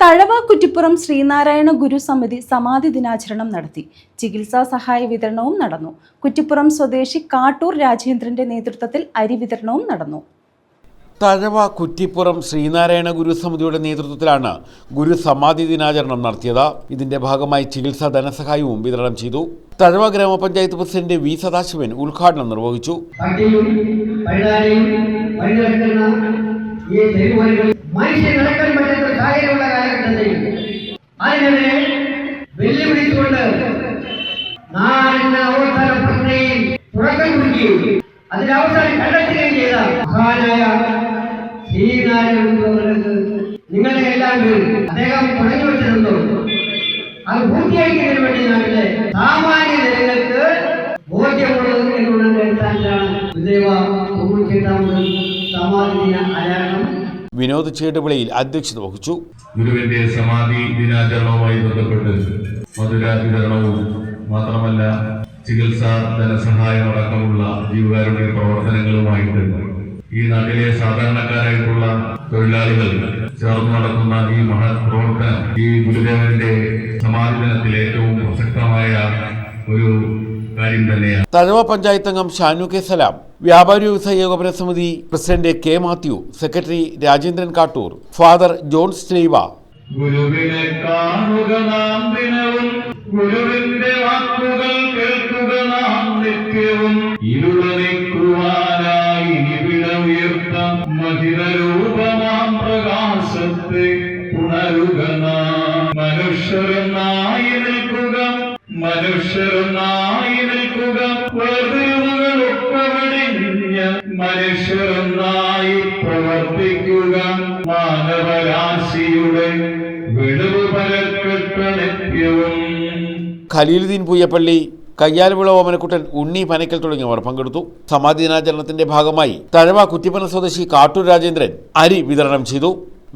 തഴവ കുറ്റിപ്പുറം ശ്രീനാരായണ ഗുരു സമിതി സമാധി ദിനാചരണം നടത്തി. ചികിത്സാ സഹായ വിതരണവും നടന്നു. കുറ്റിപ്പുറം സ്വദേശി കാട്ടൂർ രാജേന്ദ്രന്റെ നേതൃത്വത്തിൽ അരി വിതരണവും നടന്നു. തഴവ കുറ്റിപ്പുറം ശ്രീനാരായണ ഗുരു സമിതിയുടെ നേതൃത്വത്തിലാണ് ഗുരു സമാധി ദിനാചരണം നടത്തിയത്. ഇതിന്റെ ഭാഗമായി ചികിത്സാ ധനസഹായവും വിതരണം ചെയ്തു. തഴവ ഗ്രാമപഞ്ചായത്ത് പ്രസിഡന്റ് വി സദാശിവൻ ഉദ്ഘാടനം നിർവഹിച്ചു. ഈ തെരുവുകളിൽ മനുഷ്യൻ നടക്കാൻ പറ്റാത്ത സാഹചര്യമുള്ള കാലഘട്ടത്തിൽ അതിനെതിരെ വെല്ലുവിളിച്ചുകൊണ്ട് നാടിന്റെ നവോത്ഥാന പ്രക്രിയയിൽ തുടക്കം കുറിക്കുകയും അതിന്റെ അവസാനം കണ്ടെത്തുകയും ചെയ്ത മഹാനായ ശ്രീനാരായണ നിങ്ങളുടെ എല്ലാം പേരും അദ്ദേഹം തുടങ്ങി വെച്ചിരുന്നു. അത് പൂർത്തിയാക്കുന്നതിന് വേണ്ടി നാട്ടിലെ സാമാന്യ ദിന ആചരണം വിനോദ് ചേട്ടുപിളയിൽ അധ്യക്ഷത വഹിച്ചു. ഗുരുവിന്റെ സമാധി ദിനാചരണവുമായി ബന്ധപ്പെട്ട് മധുരാചരണവും മാത്രമല്ല ചികിത്സാ ധനസഹായം അടക്കമുള്ള ജീവകാരുണ്യ പ്രവർത്തനങ്ങളുമായിട്ട് ഈ നാട്ടിലെ സാധാരണക്കാരായിട്ടുള്ള തൊഴിലാളികൾ ചേർന്ന് നടത്തുന്ന ഈ മഹത് പ്രവർത്തനം ഈ ഗുരുദേവന്റെ സമാധി ദിനത്തിൽ ഏറ്റവും പ്രസക്തമായ ഒരു കാര്യം തന്നെയാണ് തഴവ പഞ്ചായത്ത് അംഗം ഷാനു കെ സലാം വ്യാപാരി വ്യവസായ ഏകോപന സമിതി president K Mathew secretary Rajendran Kattoor father John Sleeva ഗുരുവിനെ കാണുക നാം ദിനവും ഗുരുവിന്റെ വാക്കുകൾ കേൾക്കുക നാം നിത്യവും. ഇരുള നീക്കുവാനായി നിവിട ഉയർത്താം മഹിതരൂപമാം പ്രകാശത്തെ ഉണരുക നാം. മനുഷ്യരെന്നായി നിൽക്കുക മനുഷ്യർ നിൽക്കുക മനുഷ്യരെന്നായി പ്രവർത്തിക്കുക. മാനവരാശിയുടെ വിടവ് ഖലീലുദ്ദീൻ പൂയപ്പള്ളി കയ്യാലുവിള ഓമനക്കുട്ടൻ ഉണ്ണി പനക്കൽ തുടങ്ങിയവർ പങ്കെടുത്തു. സമാധി ദിനാചരണത്തിന്റെ ഭാഗമായി തഴവ കുറ്റിപ്പുറം സ്വദേശി കാട്ടൂർ രാജേന്ദ്രൻ അരി വിതരണം ചെയ്തു.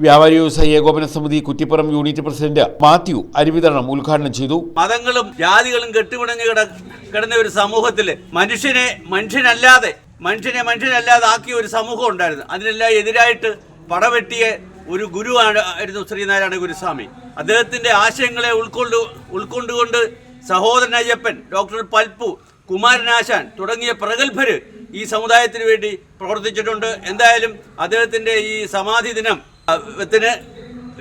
വ്യാപാരി വ്യവസായ ഏകോപന സമിതി കുറ്റിപ്പുറം യൂണിറ്റ് പ്രസിഡന്റ് മാത്യു അരി വിതരണം ഉദ്ഘാടനം ചെയ്തു. മതങ്ങളും ജാതികളും കെട്ടുപിണഞ്ഞ് കിടക്കുന്ന ഒരു സമൂഹത്തിൽ മനുഷ്യനെ മനുഷ്യനല്ലാതെ മനുഷ്യനെ മനുഷ്യനല്ലാതെ ആക്കിയ ഒരു സമൂഹം ഉണ്ടായിരുന്നു. അതിനെല്ലാം എതിരായിട്ട് പടവെട്ടിയ ഒരു ഗുരുവാണ് ആയിരുന്നു ശ്രീനാരായണ ഗുരുസ്വാമി. അദ്ദേഹത്തിന്റെ ആശയങ്ങളെ ഉൾക്കൊണ്ട് ഉൾക്കൊണ്ടുകൊണ്ട് സഹോദരൻ അയ്യപ്പൻ ഡോക്ടർ പൽപ്പു കുമാരനാശാൻ തുടങ്ങിയ പ്രഗത്ഭര് ഈ സമുദായത്തിന് വേണ്ടി പ്രവർത്തിച്ചിട്ടുണ്ട്. എന്തായാലും അദ്ദേഹത്തിന്റെ ഈ സമാധി ദിനം ത്തിന്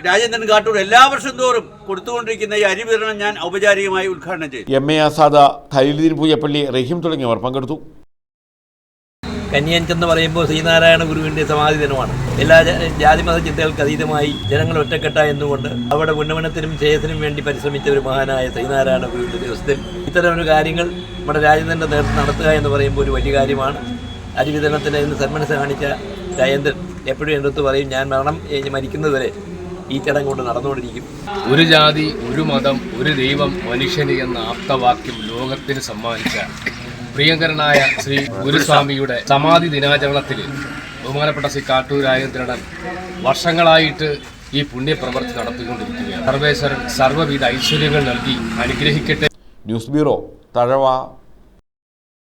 രാജേന്ദ്രൻ കാട്ടൂർ എല്ലാ വർഷം തോറും കൊടുത്തുകൊണ്ടിരിക്കുന്ന ഈ അരി വിതരണം ഞാൻ ഔപചാരികമായി ഉദ്ഘാടനം ചെയ്തു. എം എ ആസാദ ഖലീലുദ്ദീൻ പൂയപ്പള്ളി റഹീം തുടങ്ങിയവർ പങ്കെടുത്തു. കന്യൻ എന്ന് പറയുമ്പോൾ ശ്രീനാരായണ ഗുരുവിന്റെ സമാധി ദിനമാണ്. എല്ലാ ജാതി മത ചിന്തകൾക്ക് അതീതമായി ജനങ്ങൾ ഒറ്റക്കെട്ട എന്നുകൊണ്ട് അവിടെ ഉന്നമനത്തിനും ശ്രേയസിനും വേണ്ടി പരിശ്രമിച്ച ഒരു മഹാനായ ശ്രീനാരായണ ഗുരുവിന്റെ ദിവസത്തിൽ ഒരു കാര്യങ്ങൾ നമ്മുടെ രാജ്യത്തിന്റെ നേതൃത്വം നടത്തുക എന്ന് പറയുമ്പോൾ ഒരു വലിയ കാര്യമാണ്. അരിവിതരണത്തിന് ഇന്ന് സന്മനസ് കാണിച്ച ജയന്തൻ എപ്പോഴും എന്റെ അടുത്ത് പറയും ഞാൻ മരണം മരിക്കുന്നതുവരെ ഈ ചടങ്ങ് കൊണ്ട് നടന്നുകൊണ്ടിരിക്കും. ഒരു ജാതി ഒരു മതം ഒരു ദൈവം മനുഷ്യന് എന്ന ആപ്തവാക്യം ലോകത്തിന് സമ്മാനിച്ച പ്രിയങ്കരനായ ശ്രീ ഗുരുസ്വാമിയുടെ സമാധി ദിനാചരണത്തിൽ ബഹുമാനപ്പെട്ട ശ്രീ കാട്ടൂർ രാജേന്ദ്രൻ വർഷങ്ങളായിട്ട് ഈ പുണ്യപ്രവർത്തി നടത്തിക്കൊണ്ടിരിക്കുകയാണ്. സർവേശ്വരൻ സർവവിധ ഐശ്വര്യങ്ങൾ നൽകി അനുഗ്രഹിക്കട്ടെ. News bureau Thazhava